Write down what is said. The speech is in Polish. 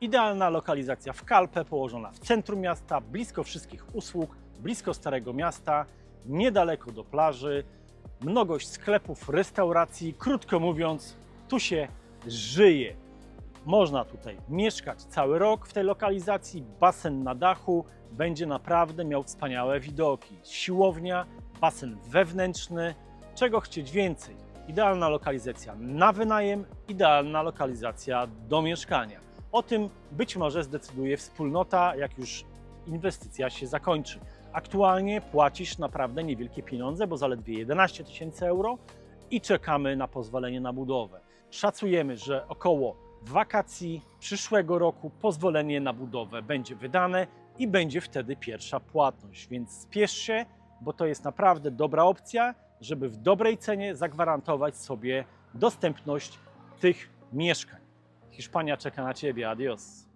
Idealna lokalizacja w Kalpę, położona w centrum miasta, blisko wszystkich usług, blisko Starego Miasta, niedaleko do plaży, mnogość sklepów, restauracji. Krótko mówiąc, tu się żyje. Można tutaj mieszkać cały rok w tej lokalizacji. Basen na dachu będzie naprawdę miał wspaniałe widoki. Siłownia, basen wewnętrzny. Czego chcieć więcej? Idealna lokalizacja na wynajem, idealna lokalizacja do mieszkania. O tym być może zdecyduje wspólnota, jak już inwestycja się zakończy. Aktualnie płacisz naprawdę niewielkie pieniądze, bo zaledwie 11 tysięcy euro i czekamy na pozwolenie na budowę. Szacujemy, że około wakacji przyszłego roku pozwolenie na budowę będzie wydane i będzie wtedy pierwsza płatność. Więc spiesz się, bo to jest naprawdę dobra opcja, żeby w dobrej cenie zagwarantować sobie dostępność tych mieszkań. Hiszpania czeka na Ciebie. Adios.